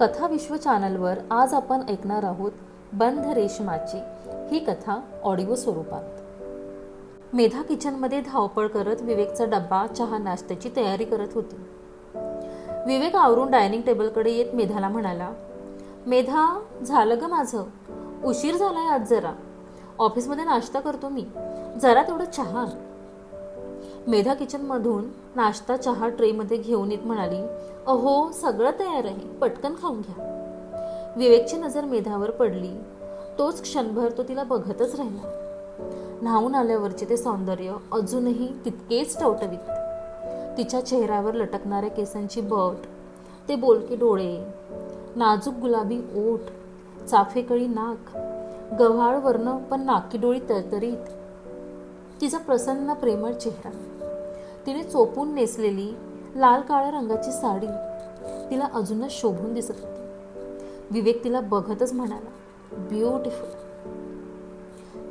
कथा विश्व चॅनलवर आज आपण ऐकणार आहोत बंध रेशमाची. ही कथा ऑडिओ स्वरूपात. मेधा किचनमध्ये धावपळ करत विवेकचा डब्बा चहा नाश्त्याची तयारी करत होती. विवेक आवरून डायनिंग टेबलकडे येत मेधाला म्हणाला मेधा झालं ग माझं? उशीर झालाय आज जरा. ऑफिसमध्ये नाश्ता करतो मी. जरा तेवढं चहा. मेधा किचनमधून नाश्ता चहा ट्रेमध्ये घेऊन येत म्हणाली अहो सगळं तयार आहे पटकन खाऊन घ्या. विवेकची नजर मेधावर पडली. तोच क्षणभर तो तिला बघतच राहिला. न्हावून आल्यावरचे ते सौंदर्य अजूनही तितकेच टवटवीत. तिच्या चेहऱ्यावर लटकणाऱ्या केसांची बट ते बोलके डोळे नाजूक गुलाबी ओठ चाफेकळी नाक गव्हाळ वर्ण पण नाकी डोळी तरतरीत तिचा प्रसन्न प्रेमळ चेहरा. तिने चोपून नेसलेली लाल काळ्या रंगाची साडी तिला अजूनच शोभून दिसत होती. विवेक तिला बघतच म्हणाला ब्युटिफुल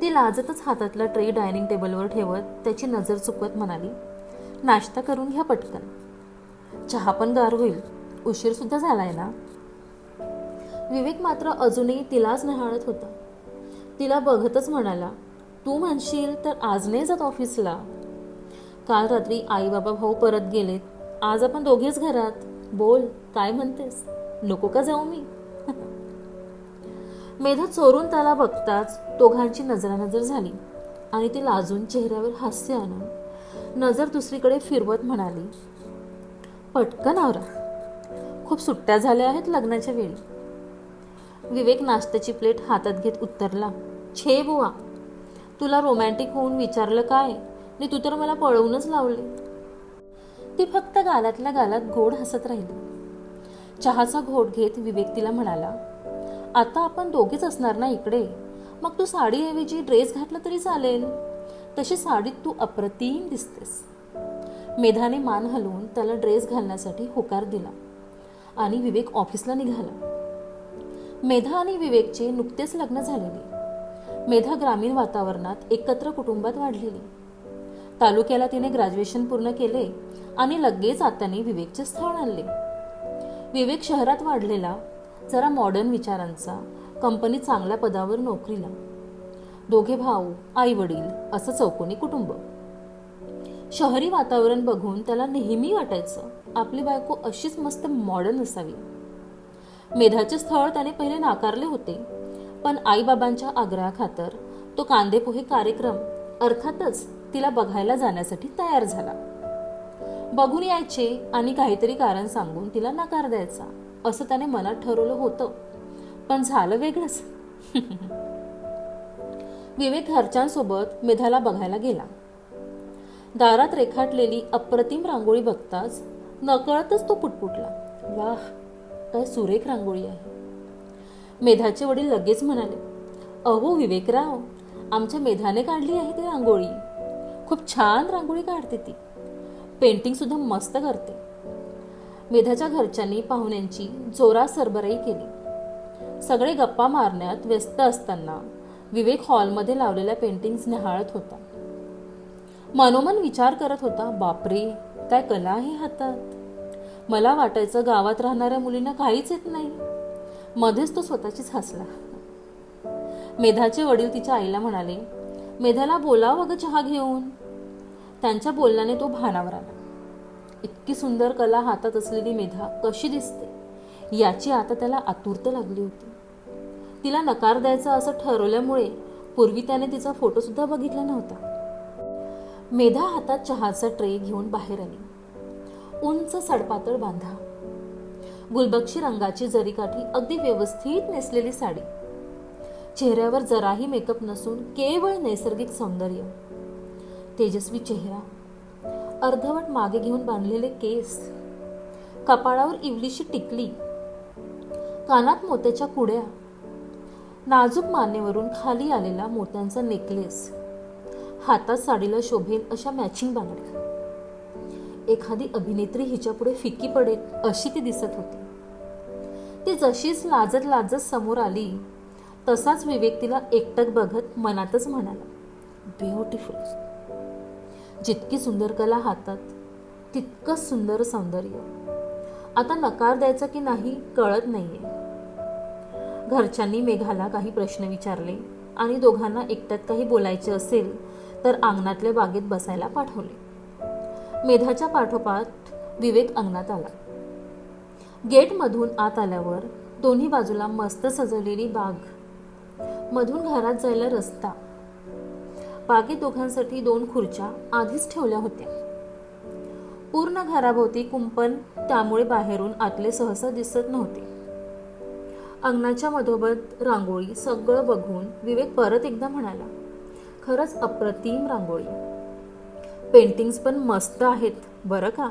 ती लाजतच हातातला ट्रे डायनिंग टेबलवर ठेवत त्याची नजर चुकवत म्हणाली नाश्ता करून घ्या पटकन. चहा पण गार होईल. उशीर सुद्धा झालाय ना? विवेक मात्र अजूनही तिलाच निहाळत होता. तिला बघतच म्हणाला तू म्हणशील तर आज नाही जात ऑफिसला. काल रात्री आई बाबा भाऊ परत गेलेत. आज आपण दोघेच घरात. बोल काय म्हणतेस? नको का जाऊ मी? मेधा चोरून त्याला बघताच दोघांची नजरानजर झाली आणि ती लाजून चेहऱ्यावर हास्य आणून नजर दुसरीकडे फिरवत म्हणाली पटकन आवरा. खूप सुट्ट्या झाल्या आहेत लग्नाच्या वेळी. विवेक नाश्त्याची प्लेट हातात घेत उत्तरला छे बुवा तुला रोमॅन्टिक होऊन विचारलं काय? आणि तू तर मला पळवूनच लावले. ती फक्त गालातल्या गालात गोड हसत राहिली. चहाचा घोट घेत विवेक तिला म्हणाला आता आपण दोघेच असणार ना इकडे? मग तू साडीऐवजी ड्रेस घातला तरी चालेल. तशी साडीत तू अप्रतिम दिसतेस. मेधाने मान हलवून त्याला ड्रेस घालण्यासाठी होकार दिला आणि विवेक ऑफिसला निघाला. मेधा आणि विवेकचे नुकतेच लग्न झालेले. मेधा ग्रामीण वातावरणात एकत्र कुटुंबात वाढलेली. तालुक्याला तिने ग्रॅज्युएशन पूर्ण केले आणि लगेच आत्याने विवेकचे स्थळ आणले. विवेक शहरात वाढलेला जरा मॉडर्न विचारांचा कंपनी चांगल्या पदावर नोकरीला. दोघे भाऊ आई वडील असं चौकोनी कुटुंब. शहरी वातावरण बघून त्याला नेहमी वाटायचं आपली बायको अशीच मस्त मॉडर्न असावी. मेधाचे स्थळ त्याने पहिले नाकारले होते पण आईबाबांच्या आग्रहाखातर तो कांदेपोहे कार्यक्रम अर्थातच तिला बघायला जाण्यासाठी तयार झाला. बघून यायचे आणि काहीतरी कारण सांगून तिला नकार द्यायचा असं त्याने मनात ठरवलं होतं. पण झालं वेगळंच. विवेक घरच्यांसोबत मेधाला बघायला गेला. दारात रेखाटलेली अप्रतिम रांगोळी बघताच नकळतच तो पुटपुटला. वाह काय सुरेख रांगोळी आहे. मेधाचे वडील लगेच म्हणाले अहो विवेकराव आमच्या मेधाने काढली आहे ती रांगोळी. खूप छान रांगोळी काढते ती. पेंटिंग सुद्धा मस्त करते. मेधाच्या घरच्यांनी पाहुण्यांची जोरात सरबराई केली. सगळे गप्पा मारण्यात व्यस्त असताना विवेक हॉलमध्ये लावलेल्या पेंटिंग्स निहाळत होता. मनोमन विचार करत होता बापरे काय कला आहे हातात? मला वाटायचं गावात राहणाऱ्या मुलींना काहीच येत नाही. मध्येच तो स्वतःचीच हसला. मेधाचे वडील तिच्या आईला म्हणाले मेधाला बोलाव अगं चहा घेऊन. त्यांच्या बोलण्याने तो भानावर आला. इतकी सुंदर कला हातात असलेली मेधा कशी दिसते याची आता त्याला आतुरता लागली होती. तिला नकार द्यायचा असं ठरवल्यामुळे पूर्वी त्याने तिचा फोटो सुद्धा बघितला नव्हता. मेधा हातात चहाचा ट्रे घेऊन बाहेर आली. उंच सडपातळ बांधा. गुलबक्षी रंगाची जरीकाठी अगदी व्यवस्थित नेसलेली साडी. चेहऱ्यावर जराही मेकअप नसून केवळ नैसर्गिक सौंदर्य. तेजस्वी चेहरा. अर्धवट मागे घेऊन बांधलेले केस. कपाळावर इवलीशी टिकली. कानात मोत्याच्या कुड्या. नाजूक मानेवरून खाली आलेला मोत्यांचा नेकलेस. हातात साडीला शोभेल अशा मॅचिंग बांगड्या. एखादी अभिनेत्री हिच्यापुढे फिकी पडेल अशी ती दिसत होती. ती जशीच लाजत लाजत समोर आली. तसाच विवेक तिला एकटक बघत मनातच म्हणाला ब्युटिफुल जितकी सुंदर कला हातात तितकंच सुंदर सौंदर्य. आता नकार द्यायचा की नाही कळत नाहीये. घरच्यांनी मेघाला काही प्रश्न विचारले आणि दोघांना एकट्यात काही बोलायचे असेल तर अंगणातल्या बागेत बसायला पाठवले. मेधाच्या पाठोपाठ विवेक अंगणात आला. गेटमधून आत आल्यावर दोन्ही बाजूला मस्त सजवलेली बाग मधून घरात जायला रस्ता. बागेत दोघांसाठी दोन खुर्च्या आधीच ठेवल्या होत्या. पूर्ण घराभोवती कुंपण त्यामुळे बाहेरून आतले सहसा दिसत नव्हते. अंगणाच्या मधोमध रांगोळी सगळं बघून विवेक परत एकदा म्हणाला खरंच अप्रतिम रांगोळी. पेंटिंग्स पण मस्त आहेत बरं का?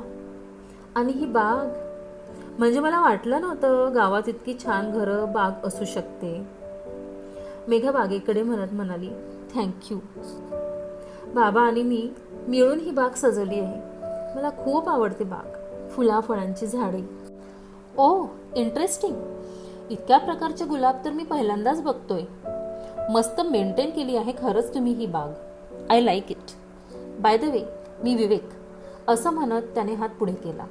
आणि ही बाग? म्हणजे मला वाटलं नव्हतं गावात इतकी छान घरं बाग असू शकते. मेघा बागेकडे म्हणत म्हणाली थँक्यू बाबा आणि मी मिळून ही बाग सजवली आहे. मला खूप आवडते बाग फुला फळांची झाडे. ओ इंटरेस्टिंग इतक्या प्रकारचे गुलाब तर मी पहिल्यांदाच बघतोय. मस्त मेंटेन केली आहे खरंच तुम्ही ही बाग. I like it by the way मी विवेक असं म्हणत त्याने हात पुढे केला.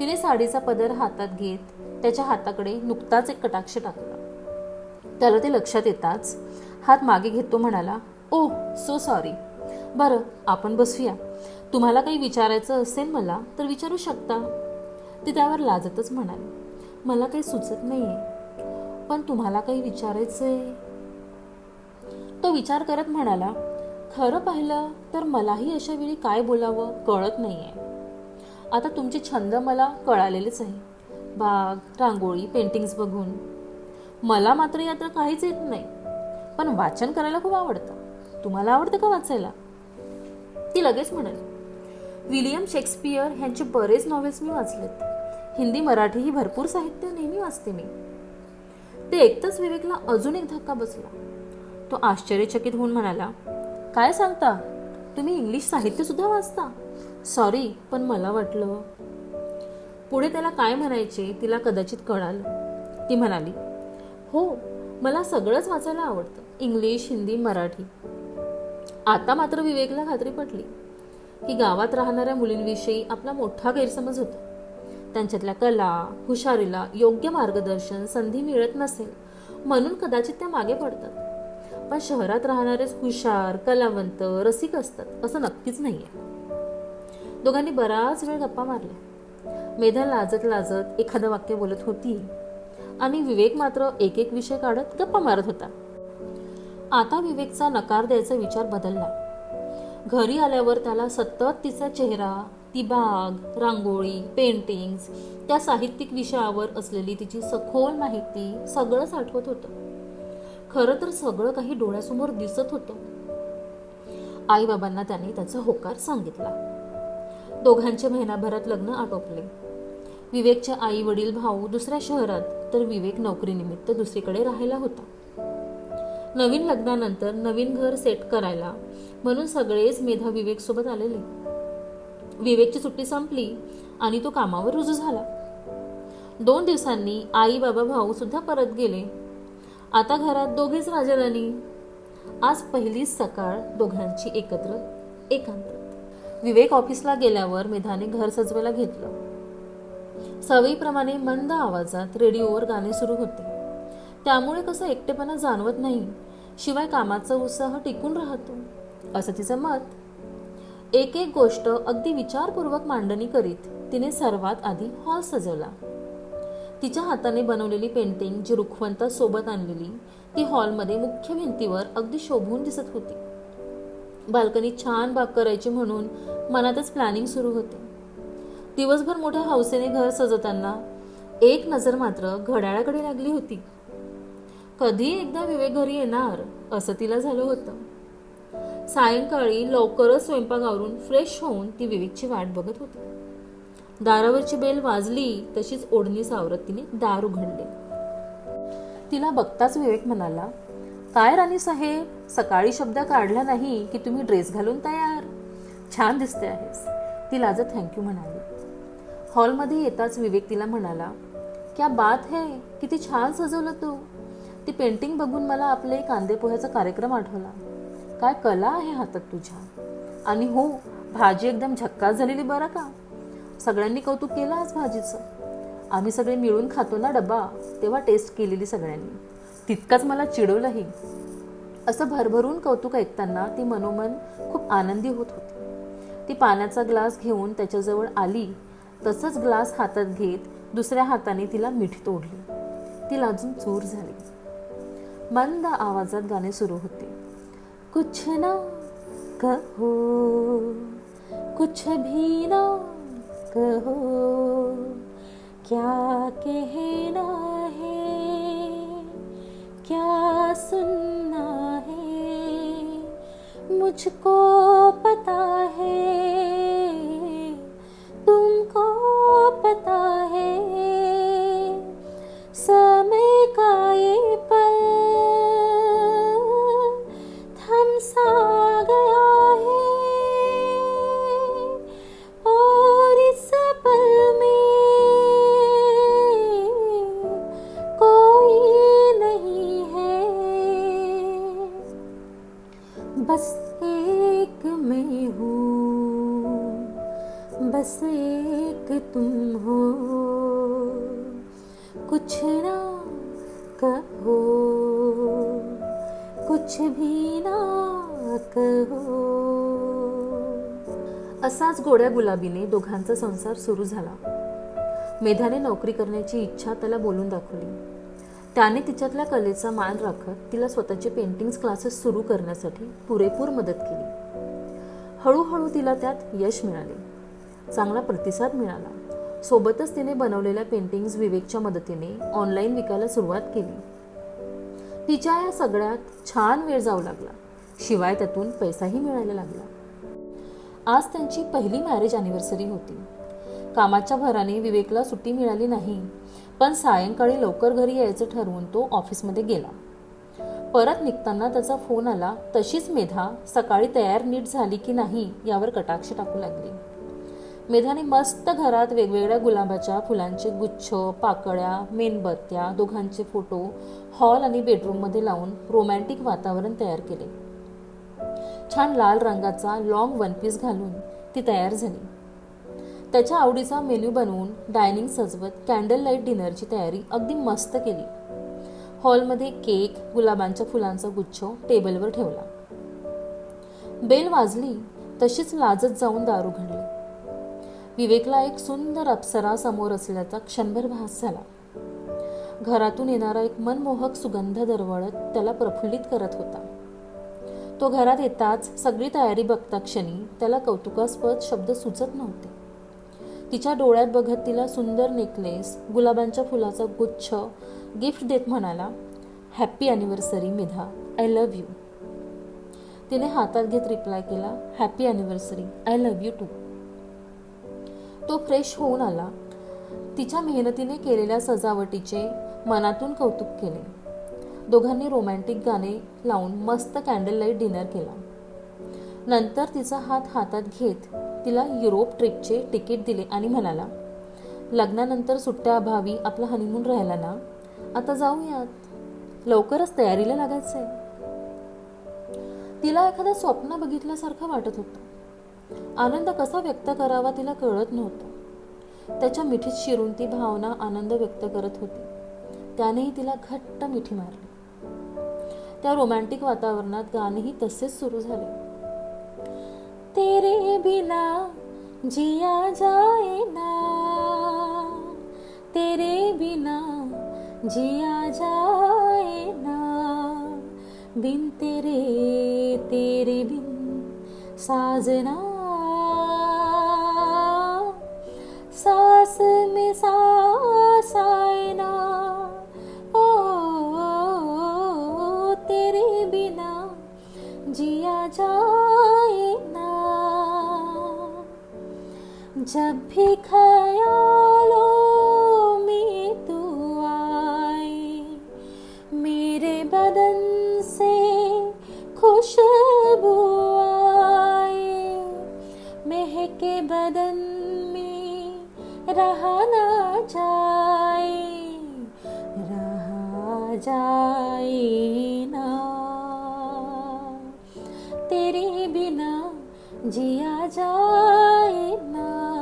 तिने साडीचा पदर हातात घेत त्याच्या हाताकडे नुकताच एक कटाक्ष टाकला. त्याला ते लक्षात येताच हात मागे घेतो म्हणाला ओ सो सॉरी बरं आपण बसूया. तुम्हाला काही विचारायचं असेल मला तर विचारू शकता. ती त्यावर लाजतच म्हणाली मला काही सुचत नाहीये. पण तुम्हाला काही विचारायचंय? तो विचार करत म्हणाला खरं पाहिलं तर मलाही अशा वेळी काय बोलावं कळत नाहीये. आता तुमचे छंद मला कळालेलेच आहे. बाग रांगोळी पेंटिंग्स बघून. मला मात्र यात काहीच येत नाही. पण वाचन करायला खूप आवडतं. तुम्हाला आवडतं का वाचायला? ती लगेच म्हणाली. विलियम शेक्सपियर ह्यांचे बरेच नॉवेल्स मी वाचलेत. हिंदी मराठी ही भरपूर साहित्य नेहमी वाचते मी. ते ऐकताच विवेकला अजून एक धक्का बसला. तो आश्चर्यचकित होऊन म्हणाला काय सांगता? तुम्ही इंग्लिश साहित्य सुद्धा वाचता? सॉरी पण मला वाटलं. पुढे त्याला काय म्हणायचे तिला कदाचित कळालं. ती म्हणाली हो मला सगळंच वाचायला आवडतं. इंग्लिश हिंदी मराठी. आता मात्र विवेकला खात्री पटली की गावात राहणाऱ्या मुलींविषयी आपला मोठा गैरसमज होता. त्यांच्यातल्या कला हुशारीला योग्य मार्गदर्शन संधी मिळत नसेल म्हणून कदाचित त्या मागे पडतात. पण शहरात राहणारेच हुशार कलावंत रसिक असतात असं नक्कीच नाहीये. दोघांनी बराच वेळ गप्पा मारल्या. मेधा लाजत लाजत एखादं वाक्य बोलत होती. आणि विवेक मात्र एक एक विषय काढत गप्पा मारत होता. आता विवेकचा नकार द्यायचा विचार बदलला. घरी आल्यावर त्याला सतत तिचा चेहरा ती बाग रांगोळी पेंटिंग्स त्या साहित्यिक विषयावर असलेली तिची सखोल माहिती सगळंच आठवत होतं. खरं तर सगळं काही डोळ्यासमोर दिसत होतं. आईबाबांना त्याने त्याचा होकार सांगितला. दोघांचे महिनाभरात लग्न आटोपले. विवेकचे आई वडील भाऊ दुसऱ्या शहरात तर विवेक नोकरीनिमित्त दुसरीकडे राहायला होता. नवीन लग्नानंतर नवीन घर सेट करायला म्हणून सगळेच मेधा विवेक सोबत आलेले. विवेकची सुट्टी संपली आणि तो कामावर रुजू झाला. दोन दिवसांनी आई बाबा भाऊ सुद्धा परत गेले. आता घरात दोघेच राजाराणी आज पहिलीच सकाळ दोघांची एकत्र एकांत विवेक ऑफिसला गेल्यावर मेधाने घर सजवायला घेतलं. सवयीप्रमाणे मंद आवाजात रेडिओवर गाणे सुरू होते. त्यामुळे कसं एकटेपणा जाणवत नाही शिवाय कामाचा उत्साह टिकून राहतो. असं तिचं मत. एक एक गोष्ट अगदी विचारपूर्वक मांडणी करीत तिने सर्वात आधी हॉल सजवला. तिच्या हाताने बनवलेली पेंटिंग जी रुखवंता सोबत आणलेली ती हॉलमध्ये मुख्य भिंतीवर अगदी शोभून दिसत होती. बाल्कनी छान बाग करायची म्हणून मनातच प्लॅनिंग सुरू होते. दिवसभर मोठ्या हौसेने घर सजवताना एक नजर मात्र घड्याळाकडे लागली होती. कधी एकदा विवेक घरी येणार असं तिला झालं होतं. सायंकाळी लवकरच स्वयंपाक आवरून फ्रेश होऊन ती विवेकची वाट बघत होती. दारावरची बेल वाजली तशीच ओढणी सावरत तिने दार उघडले. तिला बघताच विवेक म्हणाला काय राणी साहेब सकाळी शब्द काढला नाही की तुम्ही ड्रेस घालून तयार? छान दिसते आहेस. ती लाजत थँक्यू म्हणाली. हॉलमध्ये येताच विवेक तिला म्हणाला क्या बात है किती छान सजवलं तू. ती पेंटिंग बघून मला आपले कांदे पोह्याचा कार्यक्रम आठवला. काय कला आहे हातात तुझ्या. आणि हो भाजी एकदम झक्कास झालेली बरं का? सगळ्यांनी कौतुक केलं आज भाजीचं. आम्ही सगळे मिळून खातो ना डबा तेव्हा टेस्ट केलेली सगळ्यांनी. तितकाच मला चिडवलंही. असं भरभरून कौतुक ऐकताना ती मनोमन खूप आनंदी होत होती. ती पाण्याचा ग्लास घेऊन त्याच्याजवळ आली तसंच ग्लास हातात घेत दुसऱ्या हाताने तिला मिठी तोडली. ती लाजून चूर झाली. मंद आवाजात गाणे सुरू होते. कुछ ना कहो कुछ भी ना कहो क्या कहना है क्या सुनना है मुझको बस एक तुम हो। कुछ ना कहो कुछ भी ना कहो। असाच गोड्या गुलाबीने दोघांचा संसार सुरू झाला. मेधाने नोकरी करण्याची इच्छा त्याला बोलून दाखवली. त्याने तिच्यातल्या कलेचा मान राखत तिला स्वतःचे पेंटिंग्स क्लासेस सुरू करण्यासाठी पुरेपूर मदत केली. हळूहळू तिला त्यात यश मिळाले. चांगला प्रतिसाद मिळाला. सोबतच तिने बनवलेल्या पेंटिंग्स विवेकच्या मदतीने ऑनलाईन विकायला सुरुवात केली. तिच्या या सगळ्यात छान वेळ जाऊ लागला. शिवाय त्यातून पैसाही मिळायला लागला. आज त्यांची पहिली मॅरेज अॅनिव्हर्सरी होती. कामाच्या भराने विवेकला सुट्टी मिळाली नाही पण सायंकाळी लवकर घरी यायचं ठरवून तो ऑफिसमध्ये गेला. परत निघताना त्याचा फोन आला तशीच मेधा सकाळी तयार नीट झाली की नाही यावर कटाक्ष टाकू लागली. मेधाने मस्त घरात वेगवेगळ्या गुलाबाच्या फुलांचे गुच्छ पाकळ्या मेणबत्त्या दोघांचे फोटो हॉल आणि बेडरूममध्ये लावून रोमॅन्टिक वातावरण तयार केले. छान लाल रंगाचा लॉंग वन पीस घालून ती तयार झाली. त्याच्या आवडीचा मेन्यू बनवून डायनिंग सजवत कॅन्डल लाइट डिनरची तयारी अगदी मस्त केली. हॉलमध्ये केक गुलाबांच्या फुलांचा गुच्छ टेबलवर ठेवला. बेल वाजली तशीच लाजत जाऊन दारू घडली विवेकला एक सुंदर अप्सरा समोर असल्याचा क्षणभर भास झाला. घरातून येणारा एक मनमोहक सुगंध दरवळत त्याला प्रफुल्लित करत होता. तो घरात येताच सगळी तयारी बघता क्षणी त्याला कौतुकास्पद शब्द सुचत नव्हते. तिच्या डोळ्यात बघत तिला सुंदर नेकलेस गुलाबांच्या फुलाचा गुच्छ गिफ्ट देत म्हणाला happy anniversary Medha. I love you तिने हातात घेत रिप्लाय केला happy anniversary I love you too तो फ्रेश होऊन आला. तिच्या मेहनतीने केलेल्या सजावटीचे मनातून कौतुक केले. दोघांनी रोमॅन्टिक गाणे लावून मस्त कॅन्डल लाइट डिनर केला. नंतर तिचा हात हातात घेत तिला युरोप ट्रिपचे तिकीट दिले आणि म्हणाला लग्नानंतर सुट्ट्या अभावी आपला हनीमून राहिला ना? आता जाऊयात. लवकरच तयारीला लागायचंय. तिला एखादा स्वप्न बघितल्यासारखं वाटत होतं. आनंद कसा व्यक्त करावा तिला कळत नव्हतं. त्याच्या मिठीत शिरून ती भावना आनंद व्यक्त करत होती. त्यानेही तिला घट्ट मिठी मारली. त्या रोमॅन्टिक वातावरणात गाणेही तसेच सुरू झाले. तेरे बिना जिया जाएना तेरे बिना जिया जाएना बिन तेरे तेरे बिन साजना जब भी ख्यालों में तू आई मेरे बदन से खुशबू आए महके बदन में रहा ना जाए रहा जाए ना। तेरे बिना जिया जाए ना।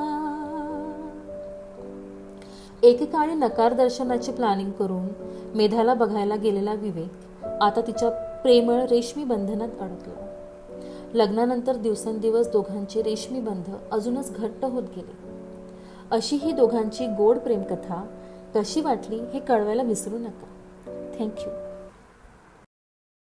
एकेकाळी नकार दर्शनाचे प्लॅनिंग करून मेधाला बघायला गेलेला विवेक आता तिच्या प्रेमळ रेशमी बंधनात अडकला. लग्नानंतर दिवसेंदिवस दोघांचे रेशमी बंध अजूनच घट्ट होत गेले. अशी ही दोघांची गोड प्रेमकथा कशी वाटली हे कळवायला विसरू नका. थँक्यू